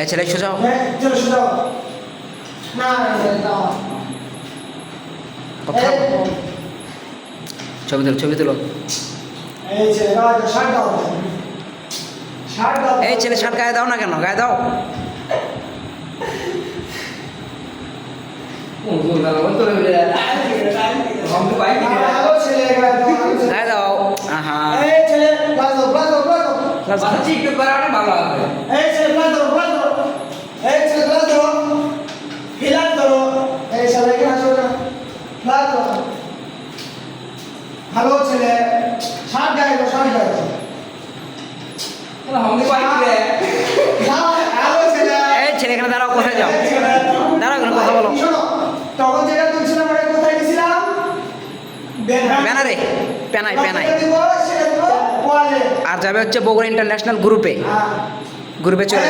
এই ছেলে সোজা। হ্যাঁ কথা ছবি তুলো ছবি তুলো। এই ছেলে শার্ট গায়ে দাও না কেন? গায়ে দাও। গায়ে দাও, ভালো ছেলে। গায়ে দাও আহা এই ছেলে প্লাস দাও প্লাস দাও প্লাস দাও এই ছেলে প্লাস দাও প্লাস দাও এই ছেলে প্লাস দাও হিলাত করো এই ছেলে এখানে আসো না প্লাস দাও ভালো ছেলে শার্ট গায়ে দাও শার্ট গায়ে দাও যাও, ভালো ছেলে এই ছেলে এখানে দাঁড়াও কোথায় যাও? দাঁড়াও এখানে কথা বলো। তখন যেটা তুলছিলাম ওটা কোথায় গেছিলাম? ব্যানারে প্যানাই প্যানাই। আর যাবে হচ্ছে বগুড়া ইন্টারন্যাশনাল গ্রুপে। হ্যাঁ। গ্রুপে চলে।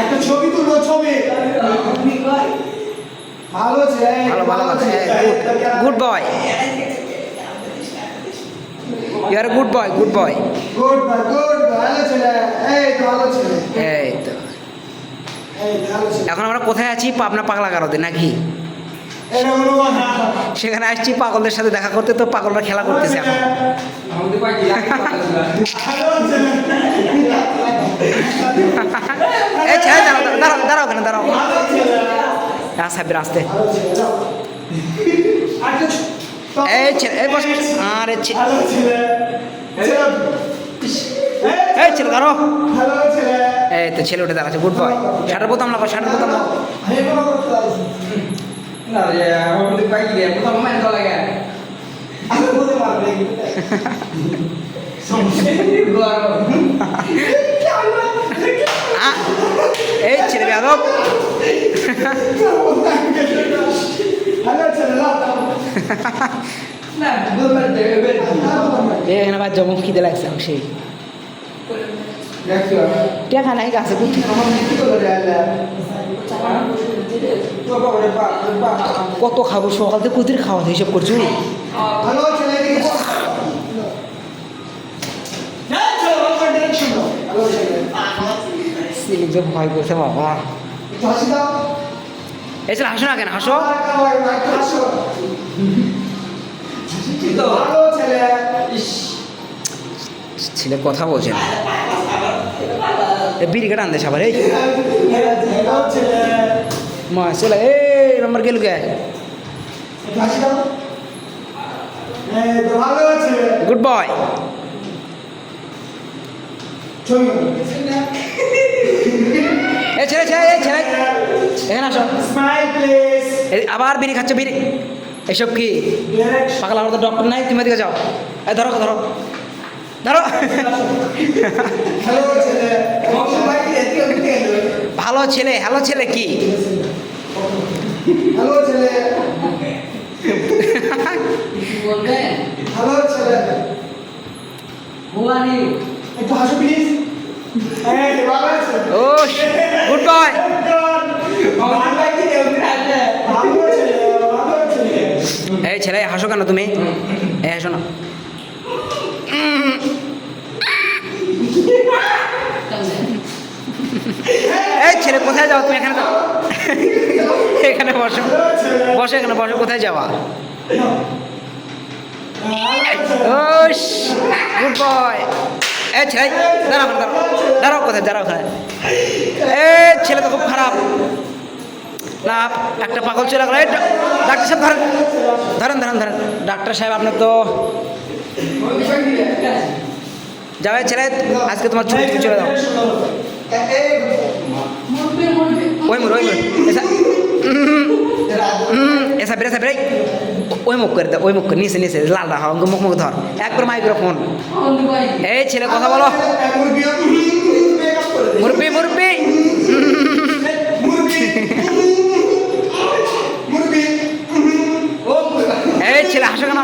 একটা ছবি তুলবো ছবি। ভালো ছেলে ভালো ভালো ভালো good boy you are good boy good boy good boy good ভালো ছেলে। এই তো ভালো ছেলে। এই তো। এখন আমরা কোথায় আছি? পাবনা পাগলা গারদে নাকি? সেখানে আসছি পাগলদের সাথে দেখা করতে তো পাগলরা খেলা করতেছে এখন। দাঁড়াও দাঁড়াও দাঁড়াও দাঁড়াও এই ছেলে এই বস আরে ছেলে। এই ছেলে। ছেলে এই তো ছেলে উঠে দাঁড়াচ্ছে গুড বয়। শাটার বোতাম লাগাও শাটার বোতাম এই ছেলে বেয়াদব। বাদ জমক খিদে লাগছে আমার সেই। টেকা নাই গাছে কত খাব সকাল থেকে কুতির খাওয়া হিসেব করছ? ভয় করছে বাবা। একটু হাসি ছেলে না কেন হাসো ছেলে। ছেলে কথা বলছে না এ বিড়ি কেটে আনতে সবার এই ছেলে। মা চলে এই নম্বর গেল কে ছেলে। গুড বয় ছেলে ছেলে ছেলে এখানে আসো। Smile, please. আবার বিড়ি খাচ্ছে বিড়ি। এসব কি. পাগলা আমার তো ডক্টর নাই তুমি এদিকে যাও। এই ধরো ধরো। ধরো। ভালো ছেলে। ভালো ছেলে হ্যালো ছেলে কি? ভালো ছেলে। ভালো ছেলে। একটু হাসো প্লিজ ও গুড বয় ভালো ছেলে ভালো ছেলে এই ছেলে, হাসো কেন তুমি? এই, হাসো না। এই ছেলে, কোথায় যাও তুমি? এখানে এখানে বসো। বসো এখানে, বসো। কোথায় যাওয়া? Good boy. এই ছেলে, দাঁড়াও দাঁড়াও। দাঁড়াও কোথায়, দাঁড়াও ওখানে এই ছেলে তো খুব খারাপ। না একটা পাগল চলে গেল ডাক্তার সাহেব ধরেন ধরেন ধরেন ধরেন। ডাক্তার সাহেব আপনার তো যাবে ছেলে আজকে তোমার ছুটি তুমি চলে যাও। ওই মুর ওই মুর এসা এসা বেরে বেরে ওই মুখ করে দাও ওই মুখ করে নিচে নিচে লাল রাখা মুখ মুখ ধর। একবার মাইক্রোফোন। এই ছেলে কথা বলো। মুরব্বি মুরব্বি এই ছেলে হাসো কেন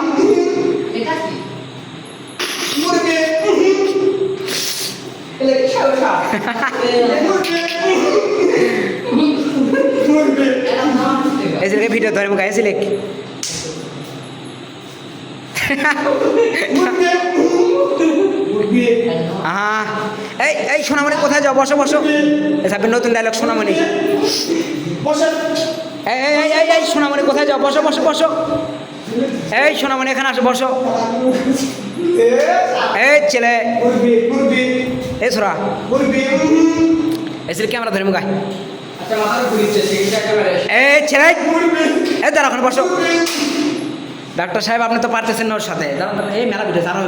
ছেলেকে ভিডিও ধরে মুখ আইছিলে মুরগি আহা এই এই সোনামণি কোথায় যাও? বসো বসো। এসব নতুন ডায়লগ সোনামণি। এই এই এই, এই সোনামণি কোথায় যাও? বসো বসো বসো। এই সোনামণি এখানে আসো বসো। এই ছেলে। এই সোরা। ছেলে ক্যামেরা ধরে মুখায় আচ্ছা ছেলে মুরগি এই দাঁড়া ওখানে বসো। ডাক্তার সাহেব আপনি তো পারতেছেন না ওর সাথে। দাঁড়ান এই মেলা ভিডিও দাঁড়া